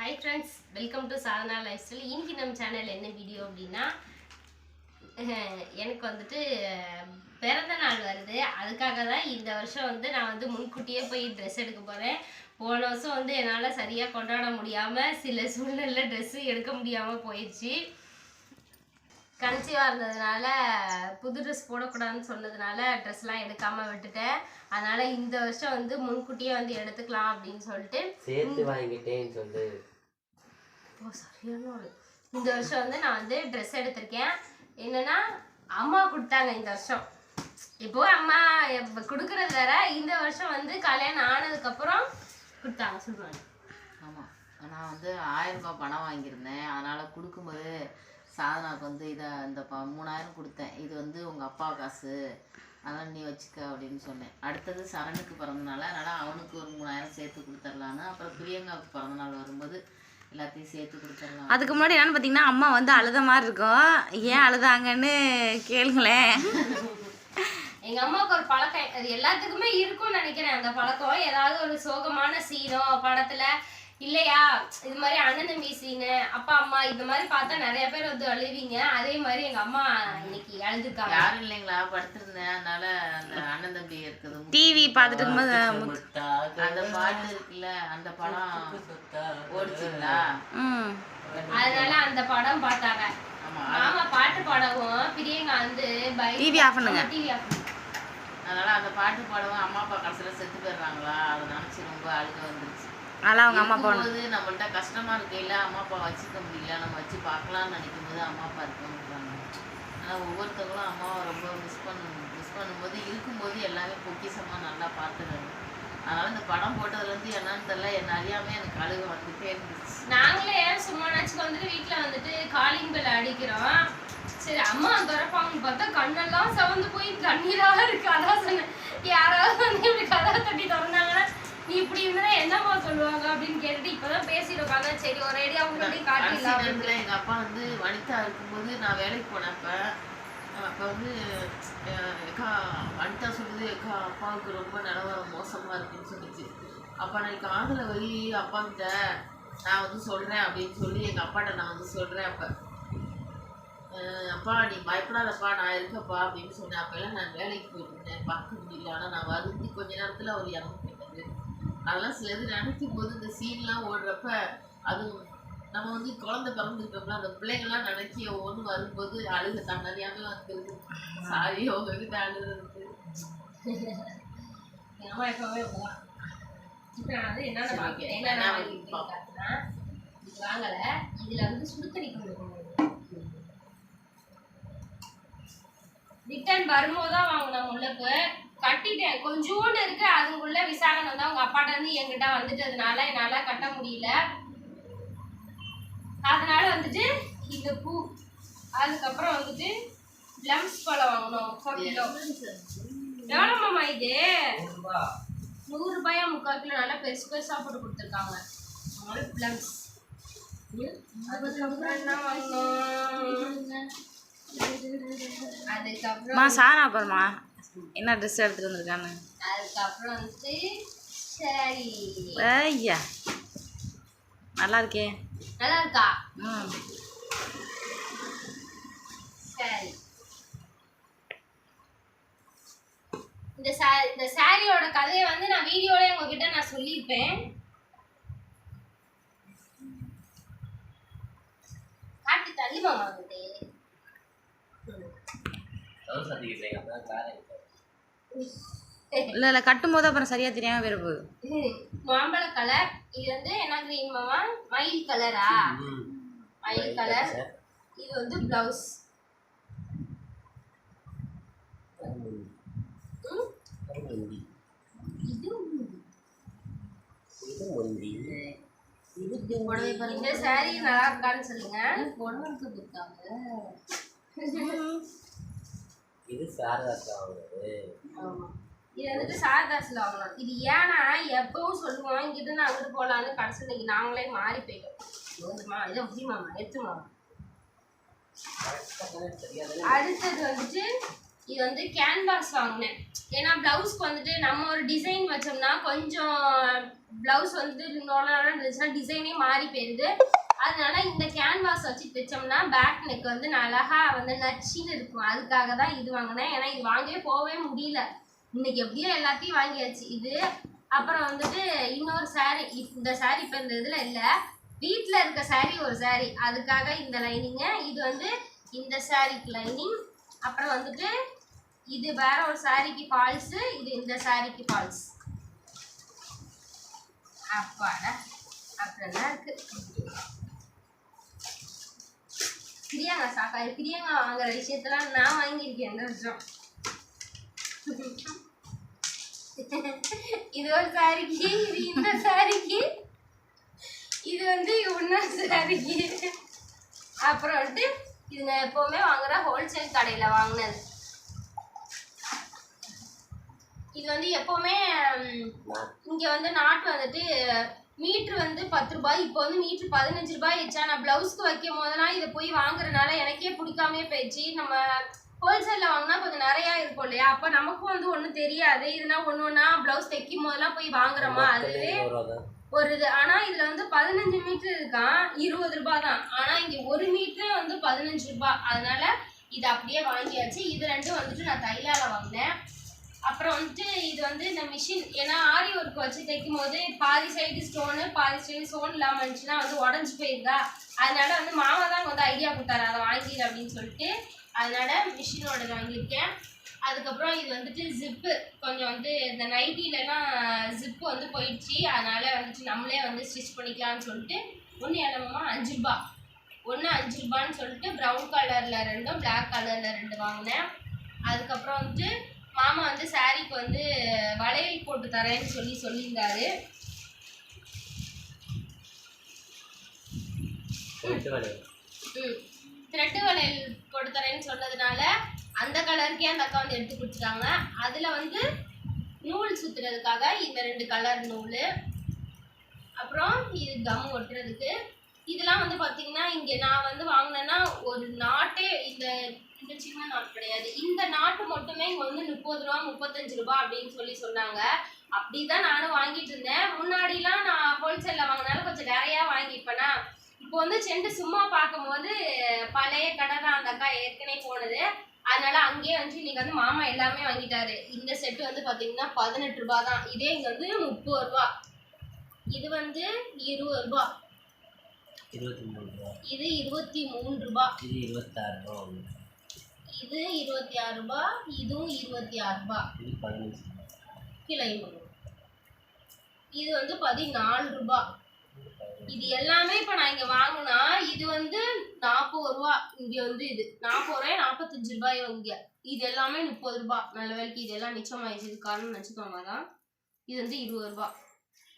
Hi friends welcome to Sadhana lifestyle இன்றைக்கி நம்ம channel என்ன வீடியோ அப்படின்னா எனக்கு வந்துட்டு பிறந்த நாள் வருது. அதுக்காக தான் இந்த வருஷம் வந்து நான் வந்து முன்கூட்டியே போய் ட்ரெஸ் எடுக்க போகிறேன் போன வருஷம் வந்து என்னால் சரியாக கொண்டாட முடியாமல் சில சூழ்நிலை ட்ரெஸ்ஸு எடுக்க முடியாமல் போயிடுச்சு கன்சீவாக இருந்ததுனால புது ட்ரெஸ் போடக்கூடாதுன்னு சொன்னதுனால ட்ரெஸ்லாம் எடுக்காமல் விட்டுட்டேன். அதனால் இந்த வருஷம் வந்து முன்கூட்டியே வந்து எடுத்துக்கலாம் அப்படின்னு சொல்லிட்டு சேர்த்து வாங்கிட்டேன்னு சொல்லு ஓ சரியான ஒரு இந்த வருஷம் வந்து நான் வந்து ட்ரெஸ் எடுத்திருக்கேன். என்னென்னா அம்மா கொடுத்தாங்க இந்த வருஷம். இப்போ அம்மா எப்ப கொடுக்கறது வேற. இந்த வருஷம் வந்து கல்யாணம் ஆனதுக்கப்புறம் கொடுத்தாங்க சொல்லுவாங்க ஆமாம் நான் வந்து ஆயிரம் ரூபாய் பணம் வாங்கியிருந்தேன். அதனால் கொடுக்கும்போது சாதனாவுக்கு வந்து இதை இந்த ப மூணாயிரம் கொடுத்தேன். இது வந்து உங்கள் அப்பா காசு. அதெல்லாம் நீ வச்சுக்க அப்படின்னு சொன்னேன். அடுத்தது சரணுக்கு பிறந்தனால அதனால் அவனுக்கு ஒரு மூணாயிரம் சேர்த்து கொடுத்துர்லான்னு அப்புறம் பிரியங்காவுக்கு பிறந்தநாள் வரும்போது எல்லாத்தையும் சேர்த்து கொடுத்துர்லாம் அதுக்கு முன்னாடி என்னன்னு பார்த்தீங்கன்னா அம்மா வந்து அழுத மாதிரி இருக்கும். ஏன் அழுதாங்கன்னு கேளுங்களேன். எங்க அம்மாவுக்கு ஒரு பழக்கம் அது எல்லாத்துக்குமே இருக்கும்னு நினைக்கிறேன். அந்த பழக்கம் ஏதாவது ஒரு சோகமான சீனோ படத்துல இல்லையா? இது மாதிரி அண்ணன் தம்பி சீனு அப்பா அம்மா இந்த மாதிரி பார்த்தா நிறைய பேர் வந்து அழுவீங்க. அதே மாதிரி எங்க அம்மா இன்னைக்கு அழுதுருக்காங்க யாரும் இல்லைங்களா? படுத்திருந்தேன். அதனால அந்த அண்ணன் தம்பி இருக்குது. டிவி பார்த்துட்டு இருக்கும்போது அந்த பாட்டு இருக்குல்ல அந்த படம் ஓடிச்சுங்களா? ம். அதனால அந்த படம் பார்த்தாங்க. மாமா பாட்டு பாடவும் பிரியங்கா வந்து TV off பண்ணுங்க. டிவி ஆஃப் பண்ணுங்க அதனால அந்த பாட்டு பாடவும் அம்மா அப்பா கடைசியில் செத்து போயிடுறாங்களா? அதை நினச்சி ரொம்ப அழுக வந்துருச்சு. அதெல்லாம் அவங்க அம்மா அப்பா போது நம்மள்ட்ட கஷ்டமா இருக்கையில அம்மா அப்பா வச்சுக்க முடியல. நம்ம வச்சு பார்க்கலாம்னு நினைக்கும் போது அம்மா அப்பா இருக்க மாட்டாங்க ஆனால் ஒவ்வொருத்தவங்களும் அம்மாவை ரொம்ப மிஸ் பண்ணும் மிஸ் பண்ணும்போது இருக்கும்போது எல்லாமே பொக்கிஷமா நல்லா பார்த்துக்கணும். அதனால இந்த படம் போட்டதுலேருந்து என்னன்னு தெரியல. என்ன அறியாம எனக்கு அழுக வந்துட்டே இருந்துச்சு. நாங்களே சும்மா நினச்சிக்கு வந்துட்டு வீட்டில் வந்துட்டு காலிங் பெல் அடிக்கிறோம். சரி அம்மா திறப்பாங்கன்னு பார்த்தா கண்ணெல்லாம் சவந்து போய் கண்ணீராக இருக்கு. அதான் சொன்னேன். யாராவது வந்து இப்படி கதவை தட்டி திறந்தாங்கன்னா நீ இப்படி இருந்தா என்னம்மா சொல்லுவாங்க அப்படின்னு கேட்டுட்டு இப்பதான் உட்காந்து சரி ஒரு ஐடியா கடைசி காட்டிடலாம் எங்கள் அப்பா வந்து வனிதா இருக்கும்போது நான் வேலைக்கு போனப்ப அப்போ வந்து அக்கா வனிதா சொல்லுது அக்கா அப்பாவுக்கு ரொம்ப நிலவரம் மோசமாக இருக்குன்னு சொல்லிச்சு. அப்போ நான் காதில் வை அப்பா கிட்ட நான் வந்து சொல்கிறேன் அப்படின்னு சொல்லி எங்கள் அப்பாட்ட நான் வந்து சொல்கிறேன் அப்போ. அப்பா நீ பயப்படாதப்பா நான் இருக்கேன்ப்பா அப்படின்னு சொன்னேன். அப்போல்லாம் நான் வேலைக்கு போயிட்டு இருந்தேன். பார்க்க முடியல. ஆனால் நான் வந்து கொஞ்ச நேரத்தில் அவர் இறந்து போயிட்டாரு அதெல்லாம் சில இது நினைக்கும் போது இந்த சீன்லாம் ஓடுறப்ப அது நம்ம வந்து குழந்தை பிறந்துருக்கோம்ல அந்த பிள்ளைங்களாம் நினைச்சி ஒவ்வொன்று வரும்போது அழுக தன்னறியாம வந்துருது. சாரி உங்ககிட்ட அழுகுறது எங்க அம்மா எப்பவுமே. இப்ப நான் வந்து என்னென்ன okay. என்னென்ன காட்டுனா, இது வாங்கல. இதுல வந்து சுடு தண்ணி கொண்டு ரிட்டர்ன் வரும்போது தான் வாங்கினேன் முல்லைப்பு கட்டிட்டேன். கொஞ்சோண்டு இருக்கு. அதுக்குள்ள விசாகனம் தான் உங்க அப்பாட்ட இருந்து என்கிட்ட வந்துட்டதுனால என்னால கட்ட முடியல. அதனால வந்துட்டு இந்த பூ அதுக்கப்புறம் வந்துட்டு பிளம்ஸ் பழம் வாங்கணும். முக்கால் கிலோ. எவ்வளோ மாமா இது? நூறு ரூபாயா முக்கால் கிலோ? நல்லா பெருசு பெருசா போட்டு கொடுத்துருக்காங்க. அதனால பிளம்ஸ் அதுக்கப்புறம் என்ன வாங்கணும்? அதுக்கப்புறம் சாரா அப்புறமா என்ன ட்ரெஸ் எடுத்துட்டு வந்திருக்கான்னு? அதுக்கப்புறம் வந்துட்டு சரி ஐயா நல்லா இருக்கே. நல்லா இருக்கா? ம். சரி இந்த சா இந்த சாரியோட கதையை வந்து நான் வீடியோல உங்ககிட்ட நான் சொல்லியிருப்பேன். காட்டி தள்ளி மாமா இல்லை இல்லை கட்டும்போது அப்புறம் சரியாக தெரியாமல் போகுது. மாம்பழ கலர் இது வந்து என்ன கிரீன் மாமா? மயில் கலரா மயில் கலர் இது வந்து பிளவுஸ் இந்த saree நல்லா இருக்கான்னு சொல்லுங்க. புடவைக்கு கொடுத்தாங்க. இது சாரதாசா வாங்குறது. இது வந்துட்டு சாரதாஸ்ல வாங்கணும். இது ஏன்னா எப்பவும் சொல்லுவோம் இங்கிட்டு நான் அங்கிட்டு போகலான்னு கடைசி இன்னைக்கு நாங்களே மாறி போயிட்டோம். போதுமா? இதை முடியுமாமா எடுத்துமாமா அடுத்தது வந்துட்டு இது வந்து கேன்வாஸ் வாங்கினேன். ஏன்னா ப்ளவுஸ்க்கு வந்துட்டு நம்ம ஒரு டிசைன் வச்சோம்னா கொஞ்சம் ப்ளவுஸ் வந்து நோலாம் இருந்துச்சுன்னா டிசைனே மாறி போயிருது. அதனால இந்த கேன்வாஸ் வச்சு தைச்சோம்னா பேக் நெக் வந்து அழகா வந்து நச்சின்னு இருக்கும். அதுக்காக தான் இது வாங்கினேன். ஏன்னா இது வாங்கவே போகவே முடியல. இன்னைக்கு எப்படியோ எல்லாத்தையும் வாங்கியாச்சு இது. அப்புறம் வந்துட்டு இன்னொரு saree. இந்த saree இப்போ இந்த இதில் இல்லை. வீட்டில் இருக்க saree ஒரு saree. அதுக்காக இந்த லைனிங்கு இது வந்து இந்த சாரிக்கு லைனிங் அப்புறம் வந்துட்டு இது வேற ஒரு சாரிக்கு ஃபால்ஸு இது இந்த சாரிக்கு ஃபால்ஸ் அப்பாடா அப்படிதான் இருக்குது பிரியாங்க சாக்கா பிரியாங்க வாங்குற விஷயத்தெல்லாம் நான் வாங்கியிருக்கேன். இந்த வருஷம் இது ஒரு சாரிக்கு இது இந்த சாரிக்கு இது வந்து இன்னொரு சாரிக்கு அப்புறம் வந்துட்டு இது நான் எப்பவுமே வாங்குற ஹோல்சேல் கடையில வாங்கினது. இது வந்து எப்பவுமே இங்க வந்து நாட்டு வந்துட்டு மீட்ரு வந்து பத்து ரூபாய் இப்போ வந்து மீட்ரு பதினஞ்சு ரூபாய் ஆயிடுச்சா? நான் பிளவுஸ்க்கு வைக்கும் போதெல்லாம் இதை போய் வாங்குறதுனால எனக்கே பிடிக்காமே போயிடுச்சு. நம்ம ஹோல்சேலில் வாங்கினா கொஞ்சம் நிறையா இருக்கும் இல்லையா? அப்போ நமக்கும் வந்து ஒன்றும் தெரியாது. இதுனா ஒன்று ஒன்றா ப்ளவுஸ் தைக்கும் போதெல்லாம் போய் வாங்குறோமா? அதுவே ஒரு இது. ஆனா இதுல வந்து பதினஞ்சு மீட்டர் இருக்கான் இருபது ரூபாய் தான். ஆனா இங்க ஒரு மீட்டரே வந்து பதினஞ்சு ரூபாய். அதனால இது அப்படியே வாங்கியாச்சு. இது ரெண்டும் வந்துட்டு நான் தைலால வாங்கினேன். அப்புறம் வந்துட்டு இது வந்து இந்த மிஷின் ஏன்னா ஆரி ஒர்க் வச்சு தைக்கும் போது பாதி சைடு ஸ்டோனு பாதி சைடு ஸ்டோன் இல்லாமல் இருந்துச்சுன்னா வந்து உடஞ்சி போயிருந்தா அதனால வந்து மாமா தான் வந்து ஐடியா கொடுத்தாரு அதை வாங்கிடு அப்படின்னு சொல்லிட்டு. அதனால மிஷினோட வாங்கியிருக்கேன். அதுக்கப்புறம் இது வந்துட்டு ஜிப்பு கொஞ்சம் வந்து இந்த நைட்டிலலாம் ஜிப்பு வந்து போயிடுச்சு. அதனால வந்துட்டு நம்மளே வந்து ஸ்டிச் பண்ணிக்கலாம்னு சொல்லிட்டு ஒன்று இளமமா அஞ்சு ரூபா. ஒன்று அஞ்சு ரூபான்னு சொல்லிட்டு ப்ரௌன் கலரில் ரெண்டும் பிளாக் கலரில் ரெண்டு வாங்கினேன். அதுக்கப்புறம் வந்துட்டு மாமா வந்து சாரீக்கு வந்து வளையல் போட்டு தரேன்னு சொல்லி சொல்லியிருந்தாரு. ம். த்ரெட்டு வளையல் போட்டு தரேன்னு சொன்னதுனால அந்த கலருக்கே அந்த அக்கா வந்து எடுத்து கொடுத்துட்டாங்க. அதில் வந்து நூல் சுற்றுறதுக்காக இந்த ரெண்டு கலர் நூல். அப்புறம் இது கம் ஒட்டுறதுக்கு. இதெல்லாம் வந்து பார்த்தீங்கன்னா இங்கே நான் வந்து வாங்கினேன்னா ஒரு நாட்டே இந்த இந்த சின்ன கிடையாது. இந்த நாட்டு மட்டுமே இங்கே வந்து முப்பது ரூபா முப்பத்தஞ்சு ரூபா அப்படின்னு சொல்லி சொன்னாங்க. அப்படிதான் நானும் வாங்கிட்டு இருந்தேன். முன்னாடிலாம் நான் ஹோல்சேலில் வாங்கினாலும் கொஞ்சம் நிறையா வாங்கிப்பேனா இப்போ வந்து செண்டு சும்மா பார்க்கும்போது பழைய கடை தான் அந்த அக்கா ஏற்கனவே போனது. அதனால அங்கேயே வந்து இன்னைக்கு வந்து மாமா எல்லாமே வாங்கிட்டாரு. இந்த செட்டு வந்து பார்த்தீங்கன்னா பதினெட்டு ரூபா தான். இதே இங்கே வந்து முப்பது ரூபா. இது வந்து இருபது ரூபா. இருபத்தி மூணு ரூபா. இது இருபத்தி மூணு ரூபா. இது இருபத்தாறு ரூபா. இது இருபத்தி ஆறு ரூபா இதுவும் இருபத்தி ஆறு ரூபா. கிளை வரும் இது வந்து பதினாலு ரூபா. இது எல்லாமே இப்போ நான் இங்கே வாங்கினா இது வந்து நாற்பது ரூபா. இங்கே வந்து இது நாற்பது ரூபாய் நாற்பத்தஞ்சு ரூபாய் இங்கே. இது எல்லாமே முப்பது ரூபா. நல்ல வேலைக்கு இதெல்லாம் நிச்சயமாயிடுச்சு காரணம் நினச்சிக்கோங்க தான் இது வந்து இருபது ரூபா.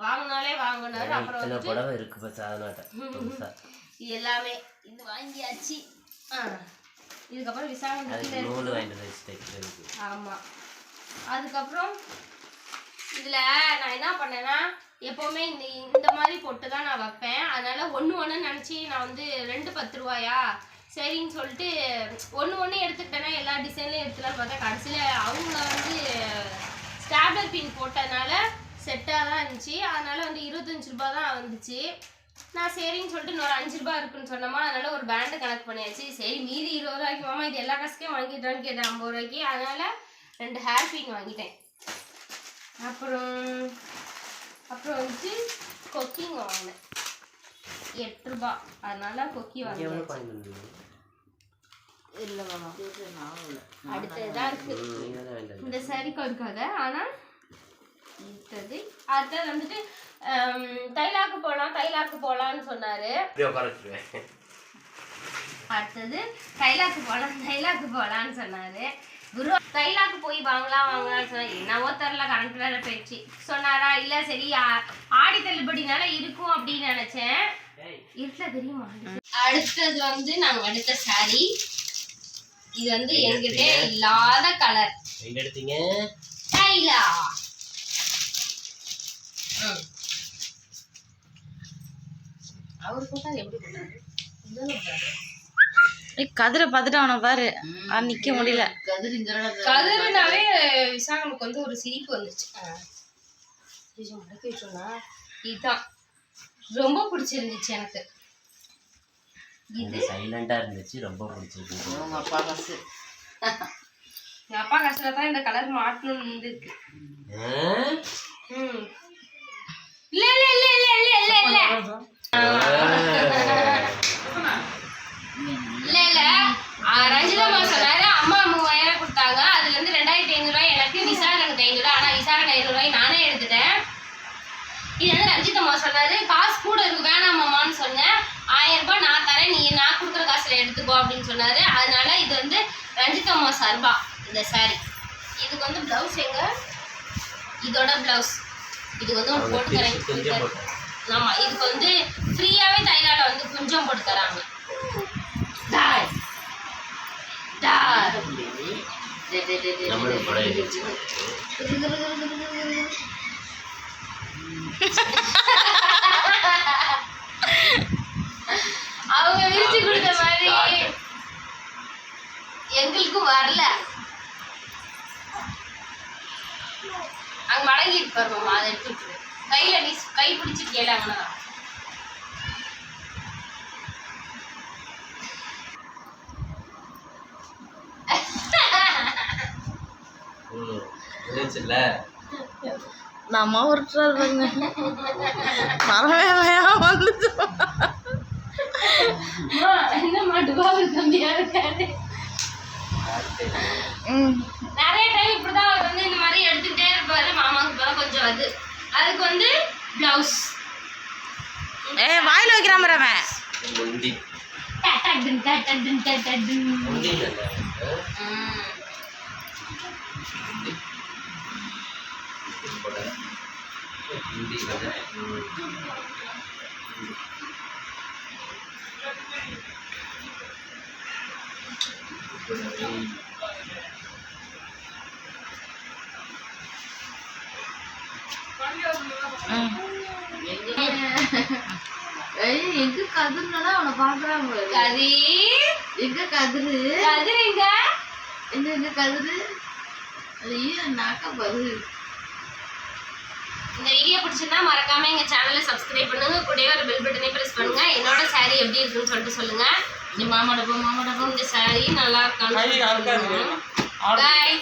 வாங்கினாலே வாங்கினாரு அப்புறம் புடவை இருக்கு இது எல்லாமே. இது வாங்கியாச்சு. ஆ. இதுக்கப்புறம் விசாகம் நூல் வாங்கிட்டு வச்சு தைக்கிறதுக்கு ஆமாம் அதுக்கப்புறம் இதில் நான் என்ன பண்ணேன்னா எப்போவுமே இந்த இந்த மாதிரி போட்டு தான் நான் வைப்பேன். அதனால ஒன்று ஒன்று நினச்சி நான் வந்து ரெண்டு பத்து ரூபாயா? சரின்னு சொல்லிட்டு ஒன்று ஒன்று எடுத்துக்கிட்டேன்னா எல்லா டிசைன்லையும் எடுத்துலான்னு பார்த்தா கடைசியில் அவங்கள வந்து ஸ்டாப்லர் பின் போட்டதுனால செட்டாக தான் இருந்துச்சு. அதனால வந்து இருபத்தஞ்சு ரூபா தான் வந்துச்சு. நான் சரின்னு சொல்லிட்டு இன்னொரு அஞ்சு ரூபா இருக்குன்னு சொன்னோமா அதனால ஒரு பேண்டு கணக்கு பண்ணியாச்சு. சரி மீதி இருபது ரூபாய்க்கு மாமா இது எல்லா காசுக்கையும் வாங்கிட்டான்னு கேட்டேன் ஐம்பது ரூபாய்க்கு. அதனால ரெண்டு ஹேர் பின் வாங்கிட்டேன். அப்புறம் அப்புறம் வந்துட்டு கொக்கிங் வாங்கினேன். எட்டு ரூபா அதனால கொக்கி வாங்கினேன் இல்லை மாமா. அடுத்ததுதான் இருக்கு. இந்த சரிக்கு இருக்காத ஆனால் அடுத்தது அடுத்தது வந்துட்டு தைலாக்கு போகலாம் தைலாக்கு போகலான்னு சொன்னார். அடுத்தது தைலாக்கு போகலாம் தைலாக்கு போகலான்னு சொன்னார். குரு தைலாக்கு போய் வாங்கலாம் வாங்கலாம்னு சொன்னார். என்னவோ தெரில கரண்ட் வேற போயிடுச்சு. சொன்னாரா இல்லை சரி ஆடி தள்ளுபடினால இருக்கும் அப்படின்னு நினச்சேன். இருட்டுல தெரியுமா? அடுத்தது வந்து நாங்கள் அடுத்த சாரி இது வந்து என்கிட்ட இல்லாத கலர் எங்கே எடுத்தீங்க? தைலா. ம். அவர் போட்டால் எப்படி போட்டாரு. போட்டாரு கதிரை பார்த்துட்டு அவனை பாரு. ஆ, நிக்க முடியல. கதிர்னாலே விசாகனுக்கு வந்து ஒரு சிரிப்பு வந்துச்சு மடக்கி இதுதான் ரொம்ப பிடிச்சிருந்துச்சு எனக்கு. இது? சைலண்டா இருந்துச்சு ரொம்ப பிடிச்சிருக்கு உங்க அப்பா எங்க தான் இந்த கலர் மாட்டணும்னு இருக்கு ம். இல்ல இல்ல இல்ல இல்ல இல்ல இல்ல இல்ல ஆ, ரஞ்சிதம்மா சொன்னாரு அம்மா மூவாயிரம் கொடுத்தாங்க அதுல இருந்து ரெண்டாயிரத்தி ஐநூறு ரூபாய் எனக்கு விசாரனுக்கு ஐநூறு ஆனா விசாரணை ஐநூறு ரூபாய் நானே எடுத்துட்டேன் இது வந்து ரஞ்சிதம்மா சொன்னாரு காசு கூட இருக்கு வேணாமாமான்னு சொன்னேன் ஆயிரம் ரூபாய் நான் தரேன் நீ நான் கொடுக்குற காசுல எடுத்துக்கோ அப்படின்னு சொன்னாரு அதனால இது வந்து ரஞ்சிதம்மா சார்பா இந்த saree இதுக்கு வந்து பிளவுஸ் எங்க இதோட பிளவுஸ் இதுக்கு வந்து ஒன்று ஆமா இதுக்கு வந்து ஃப்ரீயாவே தைலால வந்து குஞ்சம் போட்டு தராங்க. அவங்க விரிச்சு கொடுத்த மாதிரி எங்களுக்கும் வரல. அங்க மடங்கிட்டு பாருங்க அதை எடுத்துட்டு கையில நீ கை பிடிச்சிட்டு கேட்டாங்கன்னா ம் இருந்துச்சுல்ல நம்ம உருட்டுறாருங்க மரவேலையா வந்துச்சு என்ன மாட்டுவா தம்பியா இருக்காரு. நிறைய டைம் அதுக்கு வந்து பிளவுஸ் ஏ வாயில வைக்கிற மாதிரி அவன். முந்தி Thank you. எங்க கதிர்னா அவனை பாக்குறாங்க கதிர் எங்க கதிரு? கதிர் எங்க? எங்க எங்க கதிரு? நாக்கா பாரு. இந்த வீடியோ பிடிச்சிருந்தா மறக்காம எங்க சேனலை சப்ஸ்கிரைப் பண்ணுங்க. கூடவே ஒரு பெல் பட்டனை பிரஸ் பண்ணுங்க. என்னோட saree எப்படி இருக்குன்னு சொல்லிட்டு சொல்லுங்க. நீ மாமாடப்போ மாமாடப்போ இந்த saree நல்லா இருக்கான்னு பாய்